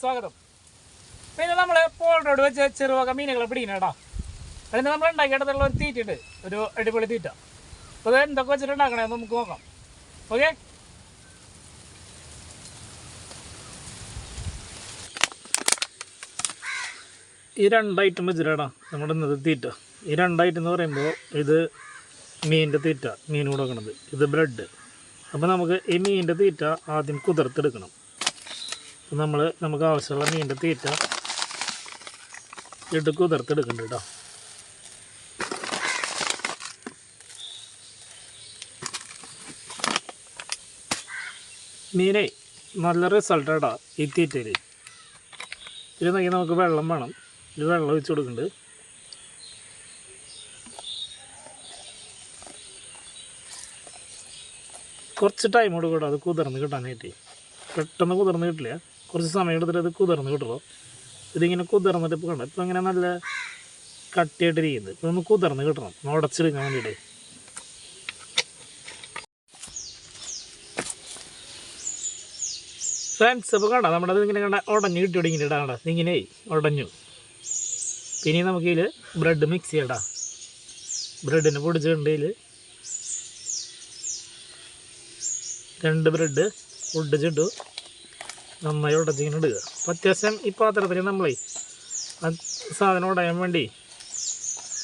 സ്വാഗതം. പിന്നെ നമ്മൾ പോളറോഡ് വെച്ച് ചെറുവക മീനുകളെ പിടിക്കണേടാ അതിന് നമ്മൾ ഉണ്ടാക്കിയെടുത്തുള്ള ഒരു തീറ്റിട്ട് ഒരു അടിപൊളി തീറ്റ. അപ്പോൾ അത് എന്തൊക്കെ വെച്ചിട്ട് ഉണ്ടാക്കണേ നമുക്ക് നോക്കാം. ഓക്കെ? ഈ രണ്ടായിട്ടും വെച്ചിട്ടാ നമ്മുടെ ഇന്നത്തെ തീറ്റ. ഈ രണ്ടായിട്ടെന്ന് പറയുമ്പോൾ ഇത് മീനിന്റെ തീറ്റ മീൻ കൊടുക്കണത്. ഇത് ബ്രെഡ്. അപ്പോൾ നമുക്ക് ഈ മീനിന്റെ തീറ്റ ആദ്യം കുതിർത്തെടുക്കണം. നമ്മൾ നമുക്ക് ആവശ്യമുള്ള മീന്റെ തീറ്റ ഇട്ട് കുതിർത്തെടുക്കുന്നുണ്ട് കേട്ടോ മീനെ നല്ല റിസൾട്ട് കേട്ടോ ഈ തീറ്റയിൽ ഇത് നോക്കി നമുക്ക് വെള്ളം വേണം. ഇത് വെള്ളം ഒഴിച്ച് കൊടുക്കുന്നുണ്ട് കുറച്ച് ടൈം കൊടുക്കട്ടോ അത് കുതിർന്ന് കിട്ടാനായിട്ട്. പെട്ടെന്ന് കുതിർന്ന് കിട്ടില്ല. കുറച്ച് സമയം എടുത്തിട്ട് അത് കുതിർന്ന് കിട്ടുള്ളൂ ഇതിങ്ങനെ കുതിർന്നിട്ട് ഇപ്പോൾ കണ്ടോ? ഇപ്പോൾ ഇങ്ങനെ നല്ല കട്ടിയായിട്ടിരിക്കുന്നത് ഇപ്പോൾ ഒന്ന് കുതിർന്ന് കിട്ടണം ഒന്ന് ഉടച്ചെടുക്കാൻ വേണ്ടിയിട്ട്. ഫ്രണ്ട്സ് അപ്പോൾ കണ്ടോ? നമ്മുടെ ഇങ്ങനെ കണ്ട ഉടഞ്ഞു കിട്ടി തുടങ്ങിയിട്ട് കണ്ട? ഇങ്ങനെ ഉടഞ്ഞു. പിന്നെ നമുക്കിതിൽ ബ്രെഡ് മിക്സ് ചെയ്യടാ ബ്രെഡിന് പൊടിച്ചിട്ടുണ്ടെങ്കിൽ രണ്ട് ബ്രെഡ് പൊടിച്ചിട്ടു. നന്നായി ഉടച്ചിങ്ങനെ ഇടുക അപ്പോൾ അത്യാവശ്യം ഈ പാത്രത്തിൽ നമ്മൾ ആ സാധനം ഉടയാൻ വേണ്ടി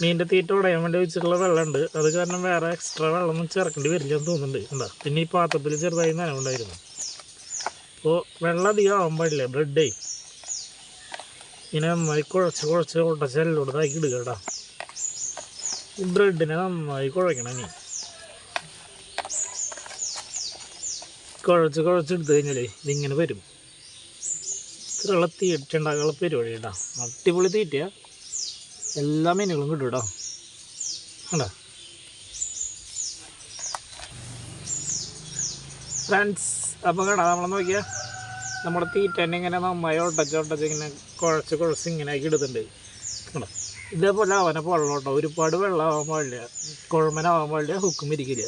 മീനിന്റെ തീറ്റ ഉടയാൻ വേണ്ടി വെച്ചിട്ടുള്ള വെള്ളമുണ്ട്. അത് കാരണം വേറെ എക്സ്ട്രാ വെള്ളമൊന്നും ചേർക്കേണ്ടി വരില്ല എന്ന് തോന്നുന്നുണ്ട്. എന്താ? പിന്നെ ഈ പാത്രത്തിൽ ചെറുതായി നനവുണ്ടായിരുന്നു അപ്പോൾ വെള്ളം അധികം ആവാൻ പാടില്ല. ബ്രെഡേ ഇങ്ങനെ നന്നായി കുഴച്ച് കുഴച്ച് ഉടച്ച് എല്ലാം ഇതാക്കി ഇടുക കേട്ടോ. ഈ ബ്രെഡിനെ നന്നായി കുഴക്കണം നീ കുഴച്ച് കുഴച്ചെടുത്ത് കഴിഞ്ഞാലേ ഇതിങ്ങനെ വരും. ഇട്ടിട്ടുണ്ട് ഉണ്ടാക്കാനുള്ള പരിപാടി കേട്ടോ അടിപൊളി തീറ്റ എല്ലാ മീനുകളും കിട്ടും കേട്ടോ കണ്ടോ? ഫ്രണ്ട്സ് അപ്പോൾ കേട്ടോ നമ്മൾ നോക്കിയാൽ നമ്മുടെ തീറ്റ തന്നെ ഇങ്ങനെ നന്നായി ഒട്ടച്ച് ഒട്ടച്ച് ഇങ്ങനെ കുഴച്ച് കുഴച്ച് ഇങ്ങനെ ആക്കി ഇടുന്നുണ്ട്. കണ്ടോ? ഇതേപോലെ അവനെ വെള്ളം കേട്ടോ ഒരുപാട് വെള്ളമാവാൻ പാടില്ല. കുഴമ്പനാവാൻ പാടില്ല. ഹുക്കും ഇരിക്കില്ല.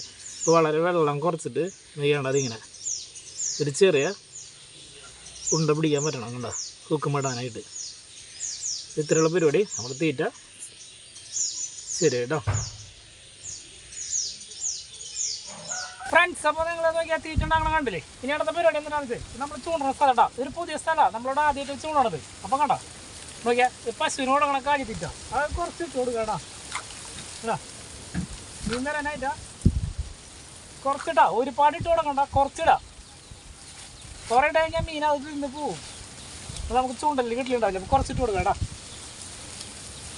വളരെ വെള്ളം കുറച്ചിട്ട് നെയ്യേണ്ടത് ഇങ്ങനെ ഒരു ചെറിയ ഉണ്ട പിടിക്കാൻ പറ്റണം കണ്ട? ഹുക്കും ഇടാനായിട്ട് ഇത്രയുള്ള പരിപാടി. നമ്മൾ തീറ്റ ശരി കേട്ടോ. ഫ്രണ്ട്സ് അപ്പോൾ നിങ്ങൾ നോക്കിയാൽ തീറ്റ ഉണ്ടാകണം കണ്ടില്ലേ? ഇനി അടുത്ത പരിപാടി എന്താണെന്ന് വെച്ചാൽ നമ്മൾ ചൂണ്ടുന്ന സ്ഥലം കേട്ടോ. ഒരു പുതിയ സ്ഥലമാണ് നമ്മളോട് ആദ്യമായിട്ട് ചൂണ്ടണത് അപ്പം കണ്ടോ? നോക്കിയാൽ ഈ കണക്ക് കൊടുക്കണ കാര്യം തീറ്റ. അത് കുറച്ച് ഇട്ട് കേട്ടോ. മീൻ തരാനായിട്ടാ കുറച്ചിട്ടാ. ഒരുപാട് ഇട്ട് കൊടുക്കണ്ട. കുറച്ചിടാ. കുറേ ടൈം ഞാൻ മീൻ അത് നിന്ന് പോവും. നമുക്ക് ചൂണ്ടല്ലേ കിട്ടിയിട്ടുണ്ടാവില്ല കുറച്ചിട്ട് കൊടുക്കാം കേട്ടോ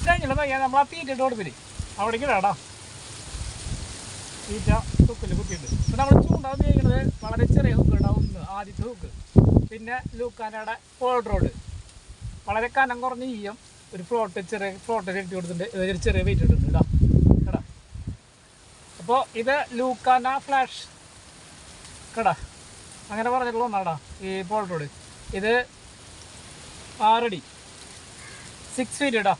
കഴിഞ്ഞില്ല നോക്കിയാൽ നമ്മൾ ആ തീറ്റ ഇട്ട് കൊടുത്തില്ലേ അവിടേക്ക് ഇടാം തീറ്റ ഹുക്കിൽ കുത്തിയിട്ട് നമ്മൾ ചൂണ്ട ഉപയോഗിക്കുന്നത് വളരെ ചെറിയ ഹുക്ക് ഉണ്ടാവും ആദ്യത്തെ ഹുക്ക് പിന്നെ ലൂക്കാനയുടെ ഫോൾഡ് റോഡ് വളരെ കനം കുറഞ്ഞ ഈയം ഒരു ഫ്ലോട്ട് ചെറിയ ഫ്ലോട്ട് ഇട്ട് കൊടുത്തിട്ടുണ്ട്. ഒരു ചെറിയ വെയിറ്റ് ഇട്ടിട്ടുണ്ട് ഇടാ കേടാ. അപ്പോൾ ഇത് ലൂക്കാന ഫ്ലാഷ് കേടാ. അങ്ങനെ പറഞ്ഞിട്ടുള്ള ഒന്നാടാ ഈ പോൾ റോഡ് ഇത് ആറടി. സിക്സ് ഫീറ്റ് ഇടാ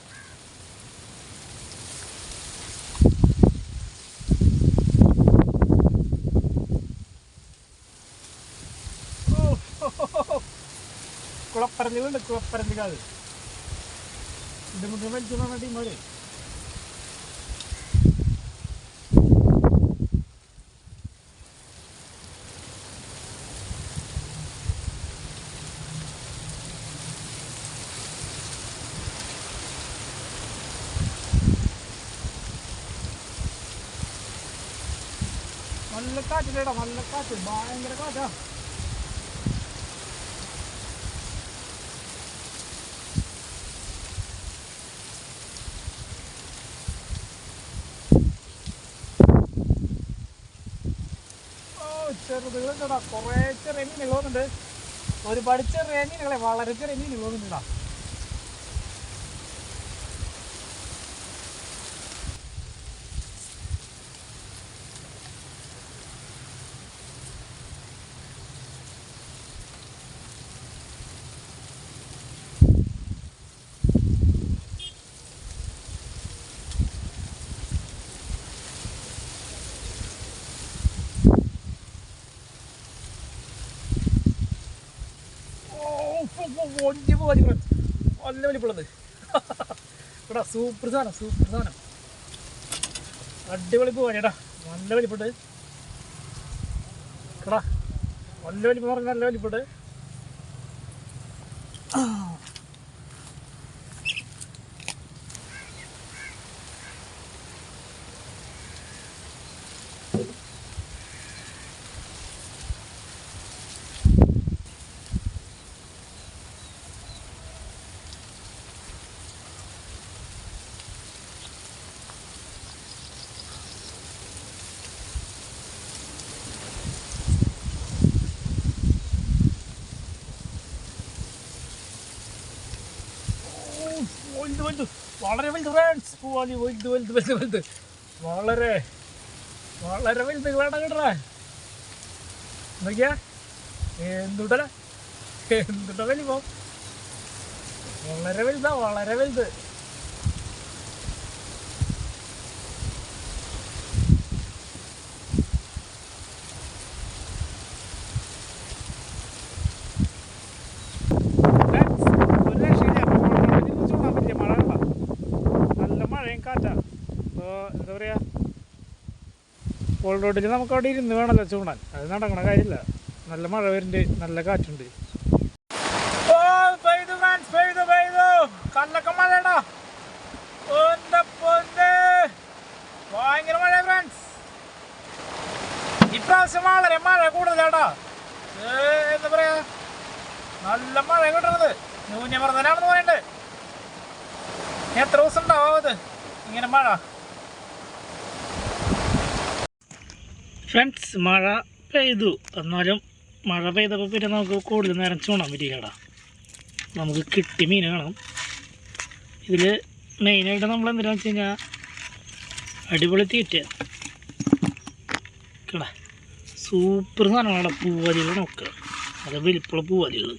കുളപ്പരലുകളുണ്ട് കുളപ്പരലുകൾ ഇത് മുഴുവൻ വലിച്ചു ടീമോടെ നല്ല കാറ്റില്ലേടാ നല്ല കാറ്റ്. ഭയങ്കര കാറ്റാ. ചെറുതുകളുണ്ടടാ കുറേ ചെറിയ മീനുകൾ ഒരുപാട് ചെറിയ മീനുകളെ വളരെ ചെറിയ മീനുകൾ പൊഞ്ചി പോയി നല്ല വലിപ്പുള്ളത് ഇവിടെ സൂപ്പർ സാധനം സൂപ്പർ സാധനം അടിപൊളി പോവാനിടാ നല്ല വലിപ്പുണ്ട് കടാ നല്ല വലിപ്പം പറഞ്ഞ നല്ല വലിപ്പുണ്ട് വലുത് വലുത്. വളരെ വലുത് ഫ്രണ്ട്സ് പൂവാലി വലുത് വലുത് വലുത് വലുത്. വളരെ വളരെ വലുത് വേണം കേട്ടേ. എന്തൊക്കെയാ എന്തുട്ടല എന്തുട്ട വലിപ്പോ? വളരെ വലുതാ വളരെ വലുത് Friends, ഒരു രക്ഷയില്ല. കോൾറോഡിൽ നിന്ന് ചൂടാൻ പറ്റിയ മഴ കണ്ടാ. നല്ല മഴയും കാറ്റാ അപ്പോൾ എന്താ പറയുക കോൾ റോഡിൽ നമുക്ക് അവിടെ ഇരുന്ന് വേണമല്ലോ ചൂടാൻ. അത് നടക്കണ കാര്യമില്ല. നല്ല മഴ വരുന്നുണ്ട്. നല്ല കാറ്റുണ്ട്. ഓ പെയ്തു ഫ്രാൻസ് പെയ്തു പെയ്തു. കല്ലൊക്കെ മഴടാ പൊന്നെ പൊന്നെ ഭയങ്കര മഴ ഫ്രാൻസ് ഇപ്രാവശ്യം വളരെ മഴ കൂടുതലാടാ. എന്താ പറയാ? നല്ല മഴ കിട്ടണത്. ന്യൂനമർദ്ദനാണെന്ന് പറയണ്ടേ. എത്ര ദിവസം ഉണ്ടാവും അത്? ഇങ്ങനെ മഴ. ഫ്രണ്ട്സ് മഴ പെയ്തു. എന്നാലും മഴ പെയ്തപ്പോൾ പിന്നെ നമുക്ക് കൂടുതൽ നേരം ചൂടാൻ പറ്റില്ലടാ നമുക്ക് കിട്ടി മീൻ കാണാം ഇതിൽ മെയിനായിട്ട് നമ്മൾ എന്തിനാണെന്ന് വെച്ച് കഴിഞ്ഞാൽ അടിപൊളി തീറ്റ. കേടാ. സൂപ്പർ സാധനങ്ങളാണ് പൂവാലികൾ നോക്കുക. അത് വലിപ്പുള്ള പൂവാലികൾ